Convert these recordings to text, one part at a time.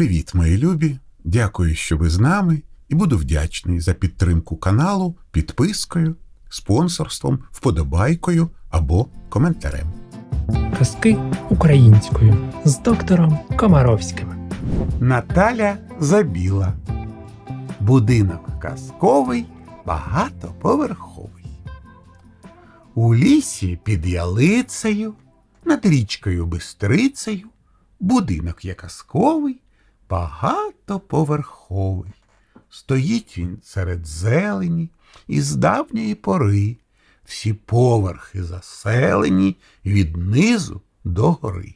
Привіт, мої любі! Дякую, що ви з нами, і буду вдячний за підтримку каналу підпискою, спонсорством, вподобайкою або коментарем. Казки українською з доктором Комаровським. Наталя Забіла. Будинок казковий, багатоповерховий. У лісі під ялицею, над річкою Бистрицею, будинок є казковий, багатоповерховий. Стоїть він серед зелені і з давньої пори. Всі поверхи заселені від низу до гори.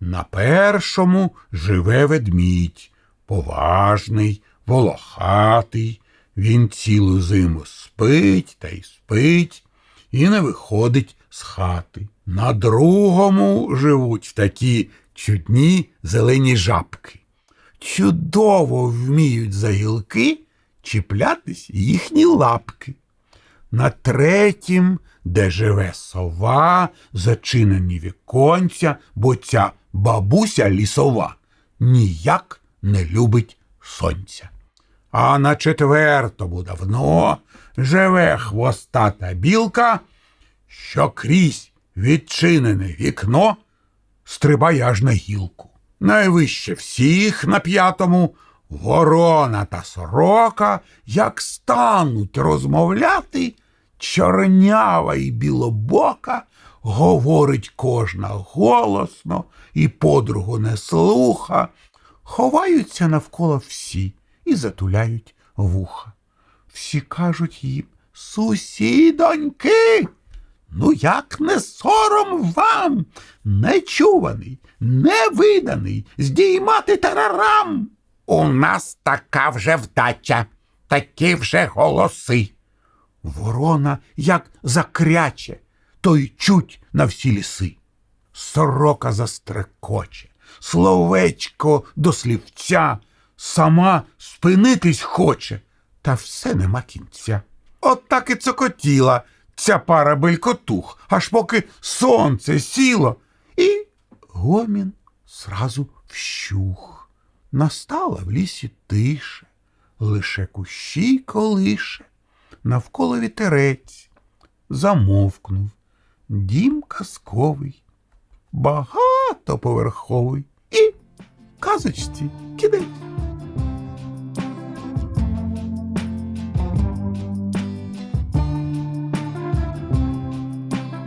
На першому живе ведмідь, поважний, волохатий. Він цілу зиму спить та й спить і не виходить з хати. На другому живуть такі чудні зелені жабки. Чудово вміють за гілки чіплятись їхні лапки. На третім, де живе сова, зачинені віконця, бо ця бабуся лісова ніяк не любить сонця. А на четвертому давно живе хвостата білка, що крізь відчинене вікно стрибає аж на гілку. Найвище всіх на п'ятому ворона та сорока, як стануть розмовляти, чорнява і білобока, говорить кожна голосно і подругу не слуха, ховаються навколо всі і затуляють вуха. Всі кажуть їм сусідоньки. Ну, як не сором вам, нечуваний, невиданий, здіймати тарарам. У нас така вже вдача, такі вже голоси. Ворона як закряче, то й чуть на всі ліси. Сорока застрекоче, словечко до слівця, сама спинитись хоче, та все нема кінця. От так і цокотіла ця пара белькотух, аж поки сонце сіло, і гомін зразу вщух. Настала в лісі тиша, лише кущі колише, навколо вітерець, замовкнув дім казковий, багатоповерховий і казочці кидець.